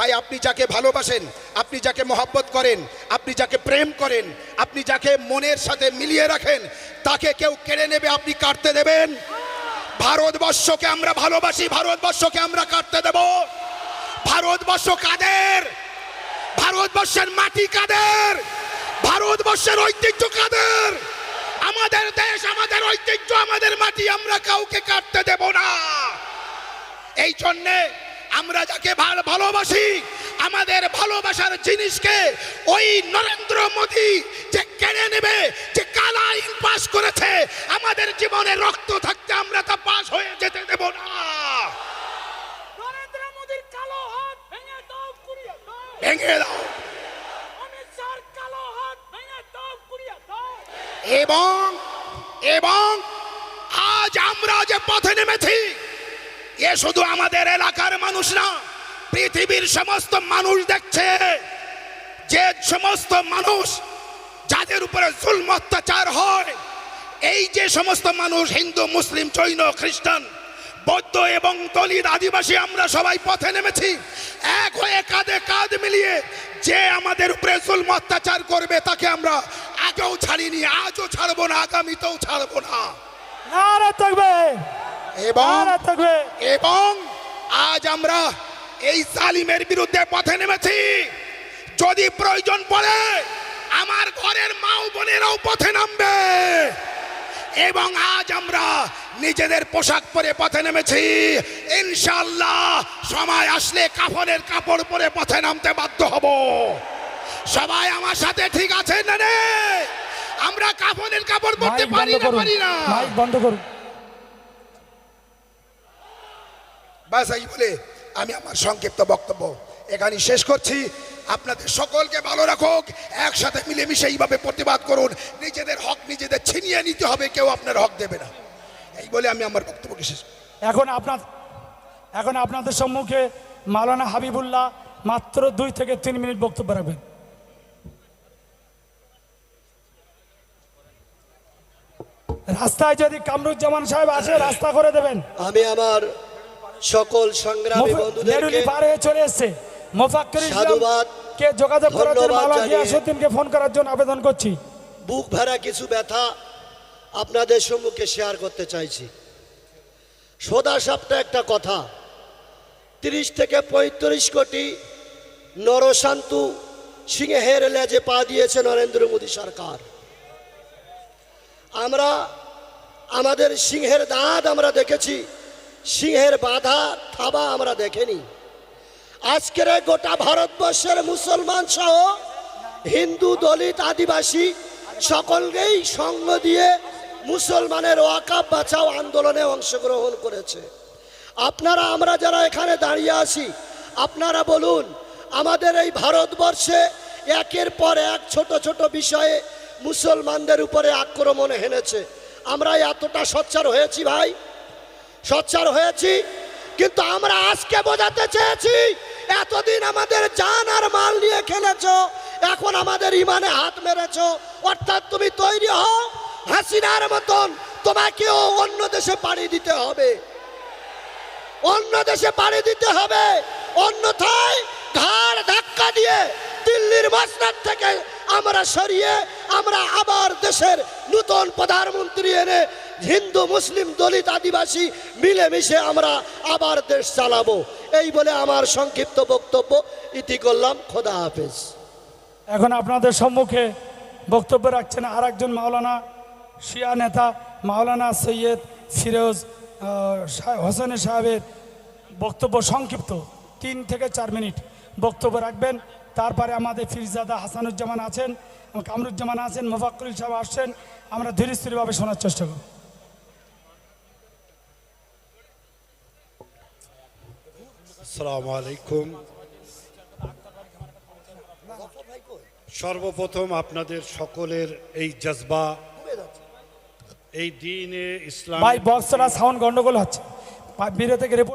ভাই, আপনি যাকে ভালোবাসেন, আপনি যাকে মহব্বত করেন, আপনি যাকে প্রেম করেন, আপনি যাকে মনের সাথে মিলিয়ে রাখেন, তাকে কেউ কেড়ে নেবে, আপনি কাটতে দেবেন। ভারতবর্ষকে আমরা ভালোবাসি, ভারতবর্ষকে আমরা কাটতে দেব। ভারতবর্ষ কাদের? ভারতবর্ষের মাটি কাদের? ভারতবর্ষের ঐতিহ্য কাদের? আমাদের দেশ, আমাদের ঐতিহ্য, আমাদের মাটি, আমরা কাউকে কাটতে দেব না। এই জন্যে আমরা যাকে ভাল- ভালোবাসি আমাদের ভালোবাসার জিনিসকে ওই নরেন্দ্র মোদী যে কেড়ে নেবে যে কালা আইন পাশ করেছে আমাদের জীবনে রক্ত থাকতে আমরা তা পাশ হয়ে যেতে দেব না। নরেন্দ্র মোদীর কালো হাত ভেঙে দাও কুড়িয়ে দাও। ভেঙে দাও। অমিত কালো হাত ভেঙে দাও কুড়িয়ে দাও। এবং এবং আজ আমরা যে পথে নেমেছি এ শুধু আমাদের এলাকার মানুষ না, পৃথিবীর সমস্ত মানুষ দেখছে। যে সমস্ত মানুষ যাদের উপরে জুলম অত্যাচার হয়, এই যে সমস্ত মানুষ হিন্দু, মুসলিম, জৈন, খ্রিস্টান, বৌদ্ধ এবং দলিত আদিবাসী, আমরা সবাই পথে নেমেছি। এক হয়ে কাঁধে কাঁধ মিলিয়ে যে আমাদের উপরে জুলম অত্যাচার করবে, তাকে আমরা আগেও ছাড়িনি, আজও ছাড়বো না, আগামীতেও ছাড়বো না। এবং থাকবে। এবং আজ আমরা এই জালিমের বিরুদ্ধে পথে নেমেছি। যদি প্রয়োজন পড়ে আমার ঘরের মাও বোনেরাও পথে নামবে। এবং আজ আমরা নিজেদের পোশাক পরে পথে নেমেছি। ইনশাল্লাহ সময় আসলে কাফনের কাপড় পরে পথে নামতে বাধ্য হব। সবাই আমার সাথে ঠিক আছে না রে আমরা কাফনের কাপড় পরতে পারি না পারি না। বন্ধ করুন। বাস এই বলে আমি আমার সংক্ষিপ্ত বক্তব্য এখানে শেষ করছি। আপনাদের সকলকে ভালো রাখুক একসাথে মিলেমিশে এইভাবে প্রতিবাদ করুন। নিজেদের হক নিজেদের ছিনিয়ে নিতে হবে কেউ আপনার হক দেবে না। এই বলে আমি আমার বক্তব্যকে শেষ এখন আপনার এখন আপনাদের সম্মুখে মাওলানা হাবিবুল্লাহ মাত্র দুই থেকে তিন মিনিট বক্তব্য রাখবেন। রাস্তায় যদি কামরুজ্জামান সাহেব আসে রাস্তা করে দেবেন। আমি আমার সকল সংগ্রামী বন্ধুদেরকে নেরুলি পার হয়ে চলে এসছে। মোফাক্কির সাধুবাদ, কে যোগাযোগ করার জন্য জানিয়ে- গিয়াসুদ্দিনকে ফোন করার জন্য আবেদন করছি। বুক ভরা কিছু ব্যথা আপনাদের সম্মুখে শেয়ার করতে চাইছি। সোদা সাপটা একটা কথা তিরিশ থেকে পঁয়ত্রিশ কোটি নরশান্তু সিংহের লেজে পা দিয়েছে নরেন্দ্র মোদী সরকার। আমরা আমাদের সিংহের দাঁত আমরা দেখেছি সিংহের বাধা, থাবা আমরা দেখিনি। আজকের গোটা ভারতবর্ষের মুসলমান সহ হিন্দু, দলিত, আদিবাসী সকলকেই সঙ্গ দিয়ে মুসলমানের ওয়াকাব বাঁচাও আন্দোলনে অংশগ্রহণ করেছে। আপনারা, আমরা যারা এখানে দাঁড়িয়ে আছি, আপনারা বলুন, আমাদের এই ভারতবর্ষে একের পর এক ছোট ছোট বিষয়ে মুসলমানদের উপরে আক্রমণ হেনেছে আমরা এতটা সোচ্চার হয়েছি ভাই। সোচ্চার হয়েছি। কিন্তু আমরা আজকে বোঝাতে চেয়েছি, এতদিন আমাদের জান আর মাল নিয়ে খেলেছ, এখন আমাদের ইমানে হাত মেরেছো। অর্থাৎ তুমি তৈরি হও, হাসিনার মতন তোমাকেও অন্য দেশে পাড়ি দিতে হবে। অন্য দেশে পাড়ি দিতে হবে। অন্যথায় ঘাড় ধাক্কা দিয়ে দিল্লির মাসনাদ থেকে আমরা সরিয়ে আমরা আবার দেশের নতুন প্রধানমন্ত্রী এনে হিন্দু, মুসলিম দলিত আদিবাসী মিলেমিশে আমরা আবার দেশ চালাবো। এই বলে আমার সংক্ষিপ্ত বক্তব্য। ইতি করলাম। খোদা হাফেজ। এখন আপনাদের সম্মুখে বক্তব্য রাখছেন আর একজন মাওলানা শিয়া নেতা, মাওলানা সৈয়দ ফিরোজ হোসেন সাহেবের বক্তব্য সংক্ষিপ্ত, তিন থেকে চার মিনিট বক্তব্য রাখবেন। তারপরে আমাদের ফিরজাদা হাসানুজ্জামান আছেন কামরুজ্জামান আছেন মোফাক্কুল সাহেব আসছেন। আমরা ধীরে স্থিরভাবে শোনার চেষ্টা করব। আসসালামু আলাইকুম। সর্বপ্রথম আপনাদের সকলের এই জজবা এই দিনে ইসলাম ভাই বক্সটা সাউন্ড গন্ডগোল হচ্ছে। বিরতি থেকে রিপোর্ট